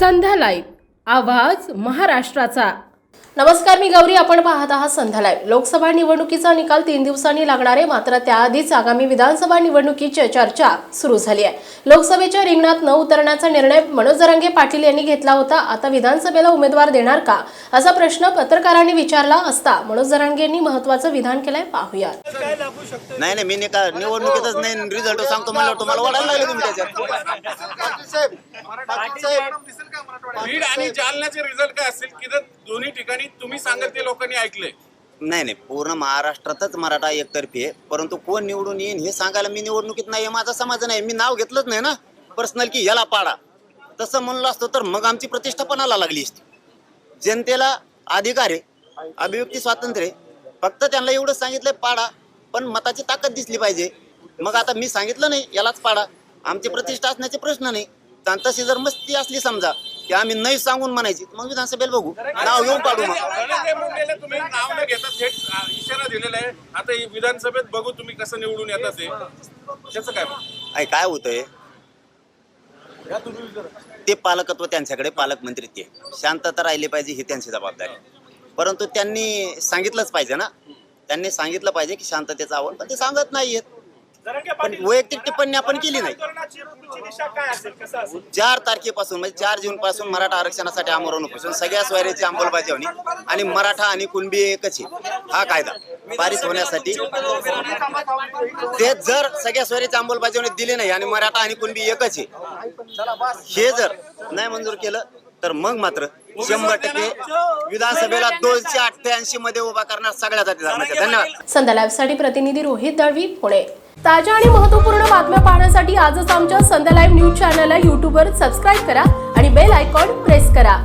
संध्या live आवाज महाराष्ट्राचा. नमस्कार मी गौरी. आपण पाहत आहात संध्या लाईव्ह लोकसभा निवडणुकीचा निकाल तीन दिवसांनी लागणार आहे. मात्र त्याआधीच आगामी विधानसभा निवडणुकीची चर्चा सुरू झाली आहे. लोकसभेच्या रिंगणात न उतरण्याचा निर्णय मनोज जरांगे पाटील यांनी घेतला होता. आता विधानसभेला उमेदवार देणार का? असा प्रश्न पत्रकारांनी विचारला असता मनोज जरांगे यांनी महत्वाचं विधान केलंय. पाहूया नाही नाही मी निका निवडणुकीतच नाही. रिझल्ट सांगतो म्हणलं तुम्हाला ओढायला लागले तुम्ही त्याच्यात. बीड आणि जालन्याचे रिझल्ट काय असतील? की जर दोन्ही ठिकाणी तुम्ही सांगत ते लोकांनी ऐकले. नाही नाही. पूर्ण महाराष्ट्रातच मराठा एकतर्फी आहे. परंतु कोण निवडून येईन हे सांगायला मी निवडणुकीत नाही हे माझा समाज नाही. मी नाव घेतलंच नाही ना. पर्सनल की याला पाडा. तसं म्हणलं असतं तर मग आमची प्रतिष्ठा पणाला लागली असती. जनतेला अधिकार आहे. अभिव्यक्ती स्वातंत्र्य आहे. फक्त त्यांना एवढं सांगितलंय पाडा. पण मताची ताकद दिसली पाहिजे. मग आता मी सांगितलं नाही यालाच पाडा. आमची प्रतिष्ठा असण्याचे प्रश्न नाही. तशी जर मस्ती असली समजा की आम्ही नाही सांगून म्हणायची. मग विधानसभेला बघू. नाव घेऊन पाडू मग. धनंजय मुंडेला तुम्ही नाव न घेता थेट आ, इशारा दिलेला आहे. आता ही विधानसभेत बघू तुम्ही कसं निवडून येतात ते. त्याचं काय मग? काय होतंय? ते पालकत्व त्यांच्याकडे पालकमंत्री ते. शांतता राहिली पाहिजे ही त्यांची जबाबदारी. परंतु त्यांनी सांगितलंच पाहिजे ना. त्यांनी सांगितलं पाहिजे की शांततेचं आव्हान पण ते सांगत नाहीयेत. वैयक्तिक टिप्पणी आपण केली नाही. चार तारखेपासून म्हणजे चार जून पासून मराठा आरक्षणासाठी आमरण उपोषण सगळ्या स्वैर्याची अंमलबजावणी आणि मराठा आणि कुणबी एकच आहे. हा कायदा पारित होण्यासाठी ते जर सगळ्या स्वैर्याची अंमलबजावणी दिली नाही आणि मराठा आणि कुणबी एकच आहे हे जर नाही मंजूर केलं तर मग मात्र शंभर टक्के विधानसभेला दोनशे अठ्ठ्याऐंशी मध्ये उभा करणार सगळ्या जाती धर्माच्या धन्यवाद. संध्या लाईव्हसाठी प्रतिनिधी रोहित दळवी पुणे. ताज्या आणि महत्त्वपूर्ण बातम्या पाहण्यासाठी आजच आमच्या संध्या लाईव्ह न्यूज चॅनलला यूट्यूबवर सबस्क्राईब करा आणि बेल आयकॉन प्रेस करा.